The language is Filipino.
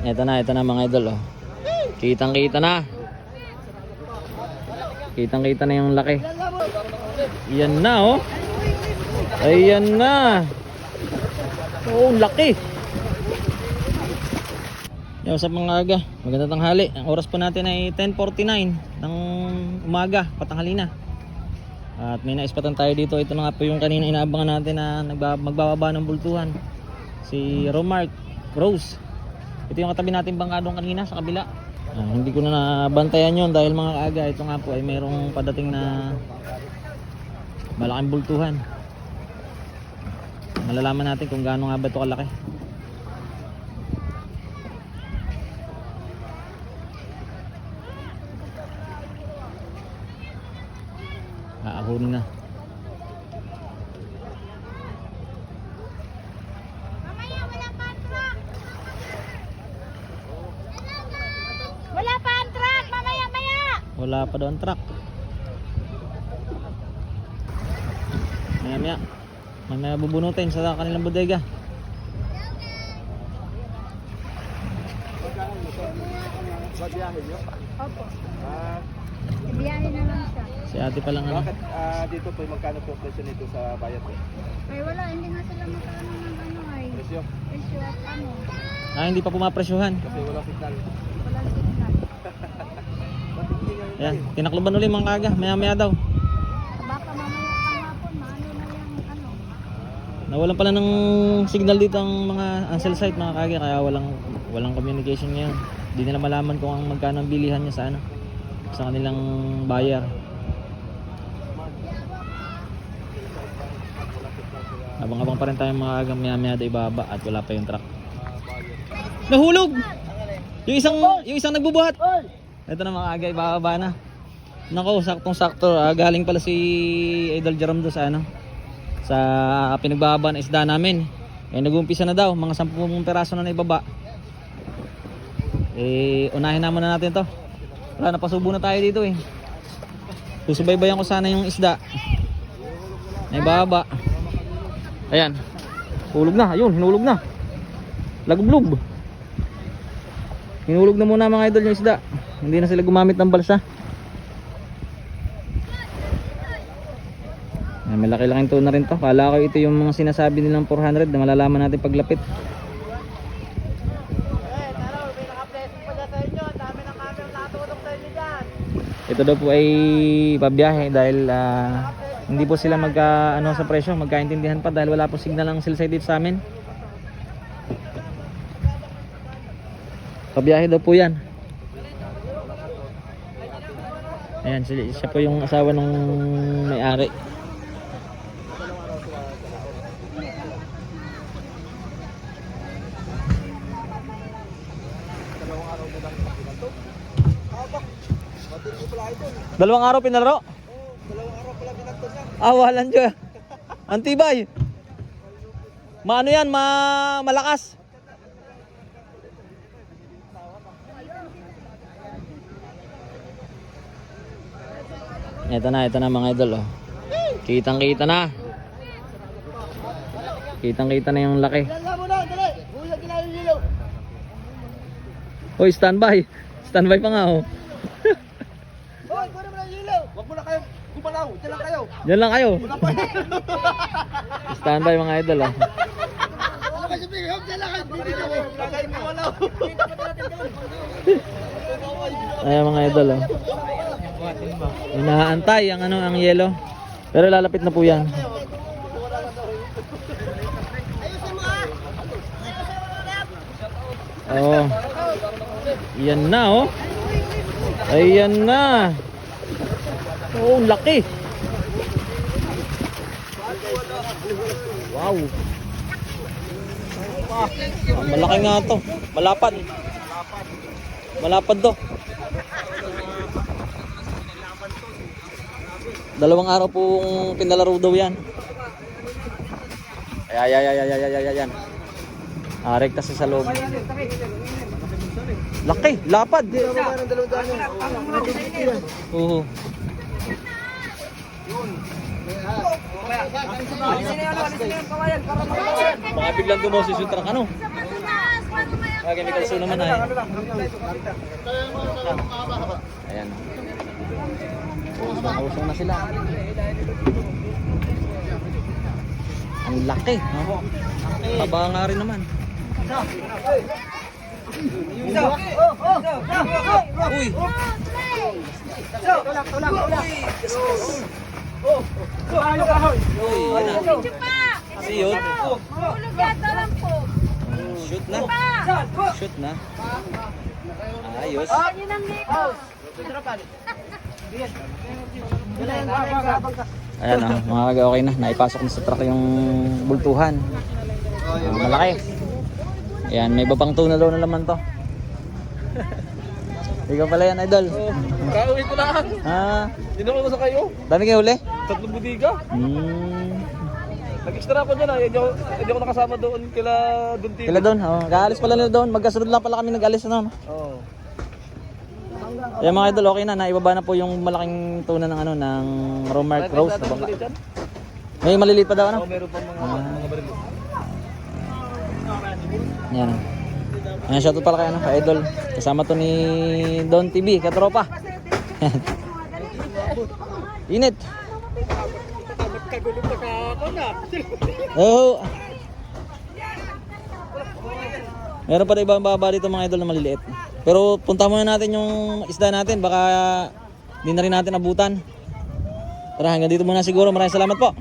Ito na, ito na mga idol oh. Kitang kita na. Kitang kita na yung laki. Yan na oh. Ayan na. Oh, laki. Yo, sa mga aga, maganda tanghali. Ang oras po natin ay 10.49 ng umaga, patanghali na. At may naispatan tayo dito. Ito na nga po yung kanina inaabangan natin na magbababa ng bultuhan. Si Romark Rose. Ito yung katabi natin bangkadong kanina sa kabila. Ah, hindi ko na nabantayan yon dahil mga kaaga. Ito nga po ay mayroong padating na malaking bultuhan. Malalaman natin kung gaano nga ba ito kalaki. Aahunin na. Mamaya, wala pa ang truck. Wala pa ang truck. Mamaya, maya. Wala pa doon truck. Maya maya. Mamaya bubunutin sa kanilang bodega. Opo. Biyahe na lang siya. Si ate pa lang ano. Bakit ah, dito po magkano po presyo nito sa bayad po? Ay, wala. Hindi nga sila magkano ng ano ay. Presyo? Presyo at ano. Ah, hindi pa pumapresyuhan. Kasi. Wala signal. Ayan, tinakloban ulit mga kaga. Maya maya daw. Baka mamaya pang hapon, maano na yung ano. Nawalan pala ng signal dito ang mga ang cell site mga kaga. Kaya walang walang communication ngayon. Hindi nila malaman kung ang magkano ang bilihan niya sa ano. Sa kanilang buyer. Abang-abang pa rin tayo mga kaga. Maya maya daw ibaba at wala pa yung truck. Nahulog! Yung isang yung isang nagbubuhat. Ito na mga aga, ibababa na. Nako, saktong sakto. Ah, galing pala si Idol Jerome doon sa ano. Sa pinagbababa ng isda namin. Eh nag-uumpisa na daw, mga 10 peraso na naibaba. Eh unahin na natin 'to. Wala napasubo na tayo dito eh. Susubaybayan ko sana yung isda. Naibaba. Ayan. Hulog na, ayun, hinulog na. Lagublog. Hinulog na muna mga idol yung isda. Hindi na sila gumamit ng balsa. Ay, may laki-laking tuna rin to. Kala ko ito yung mga sinasabi nilang 400 na malalaman natin paglapit. Ito daw po ay pabiyahe dahil ah, hindi po sila magka ano sa presyo, magkaintindihan pa dahil wala po signal ang cell site dito sa amin. Pabiyahe daw po 'yan. Ayan, siya, siya po yung asawa ng may-ari. Dalawang araw pinalaro? Dalawang araw pala binagto niya. Awalan dyan. Antibay. Maano yan? Ma malakas. Ito na, ito na mga idol. Oh. Kitang kita na. Kitang kita na yung laki. Hoy, standby. Standby pa nga oh. Hoy, ilaw! Mo na kayo gumalaw! Diyan lang kayo! Diyan lang kayo. Standby mga idol oh. Ayan mga idol oh. Inaantay ang ano ang yellow. Pero lalapit na po 'yan. Oh. Yan na oh. Ayan na. Oh, laki. Wow. Ah, malaki nga to. Malapad. Malapad to. Dalawang araw pong pinalaro daw yan. Ay, ay, ay, ay, ay, ay, ay, ay, yan. Ah, rekta sa loob. Laki, lapad. Oo. Baka biglang dumoses yung truck, ano? Okay, may kalso naman ay. Ayan. Usong na sila. Ang laki. no? Taba nga rin naman. Uy! Uy, yan na. Medyo pa. Kasi yun. Hulog yata lang po. Shoot na. Shoot na. Ayos. Ayan ah, mga kaga okay na. Naipasok na sa truck yung bultuhan. Ah, malaki. Ayan, may babang tuna daw na laman to. Ikaw pala yan, idol. Kauwi ko lang. Dinukul ko sa kayo. dami kayo huli? Tatlong budiga. Hmm. Nag-extra pa dyan ah. Hindi ako, hindi ako nakasama doon kila doon TV. Kila doon, oh, kaalis pala nila doon. Magkasunod lang pala kami nag-alis na. No? Oo. Ayan mga idol, okay na. Naibaba na po yung malaking tuna ng ano, ng Romark Rose na bangka. Dyan? May maliliit pa daw ano? Oo, meron pang mga, mga baril. Yan. Ayan, shoutout pala kay ano, kay Idol. Kasama to ni Don TV, katropa. Init. Oh. Meron pa rin ibang baba dito mga idol na maliliit. Pero punta muna natin yung isda natin, baka di na rin natin abutan. Tara, hanggang dito muna siguro. Maraming salamat po.